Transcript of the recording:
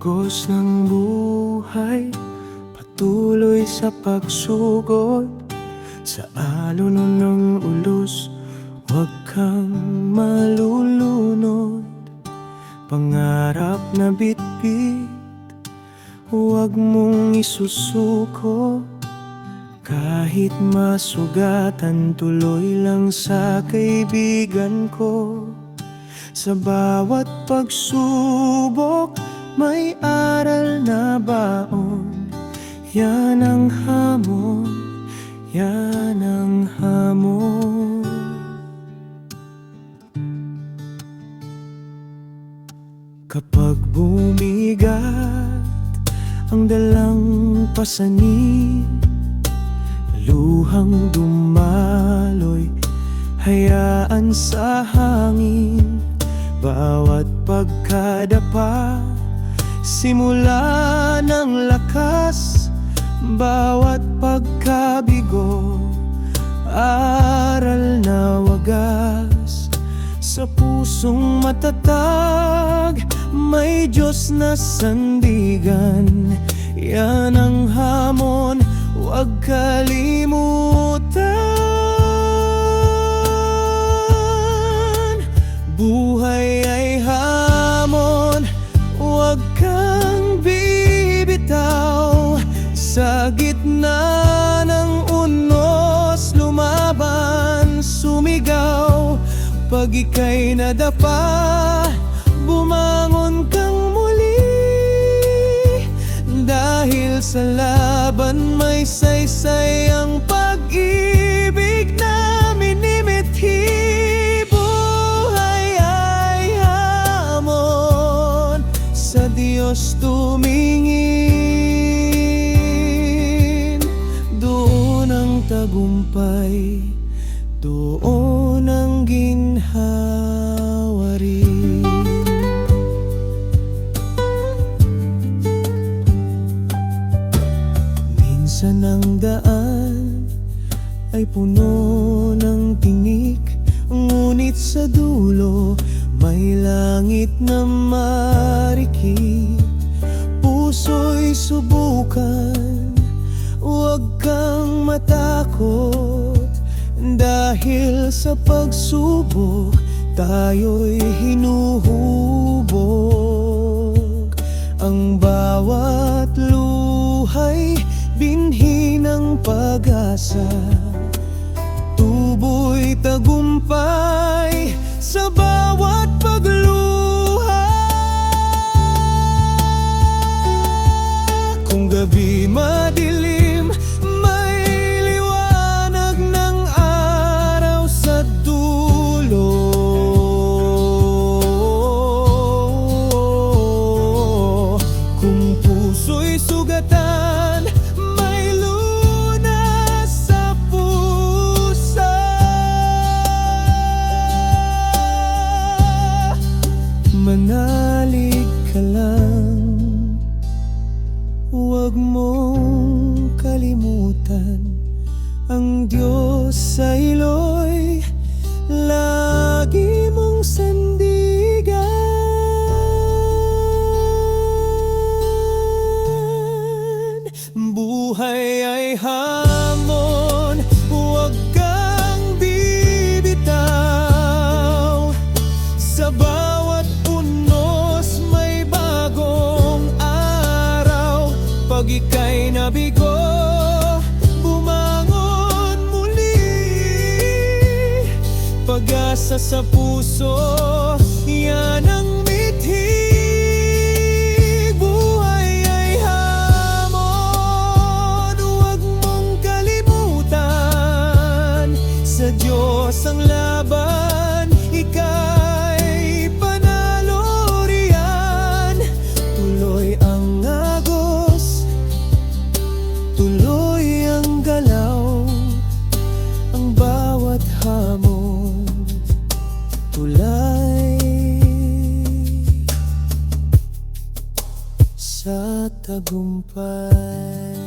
Agos ng buhay Patuloy sa pagsugod. Sa alon ng ulos Huwag kang malulunod. Pangarap na bitbit Huwag mong isusuko. Kahit masugatan Tuloy lang sa kaibigan ko. Sa bawat pagsubok May aral na baon. Yan ang hamon. Yan ang hamon. Kapag bumigat ang dalang pasanin Luhang dumaloy, hayaan sa hangin Bawat pagkadapa, simula ng lakas Bawat pagkabigo, aral na wagas. Sa pusong matatag, may Diyos na sandigan. Yan ang hamon, huwag kalimutan Pag ika'y nadapa, bumangon kang muli. Dahil sa laban may saysay ang pag-ibig na minimithi Buhay ay hamon sa Diyos tumingin. Doon ang tagumpay, doon ang ginhawa rin. Minsan ang daan ay puno ng tinik Ngunit sa dulo may langit na marikit. Puso'y subukan, huwag kang matakot Dahil sa pagsubok tayo'y hinuhubog. Ang bawat luhay binhi ng pag-asa. Tuboy tagumpay sa bawat Huwag mong kalimutan Ang Diyos sa ilo'y Pag ika'y nabigo Bumangon muli. Pag-asa sa puso Yan ang mithi. Buhay ay hamon Huwag mong kalimutan. Sa Diyos ang laban Tuloy ang galaw Ang bawat hamon. Tulay Sa tagumpay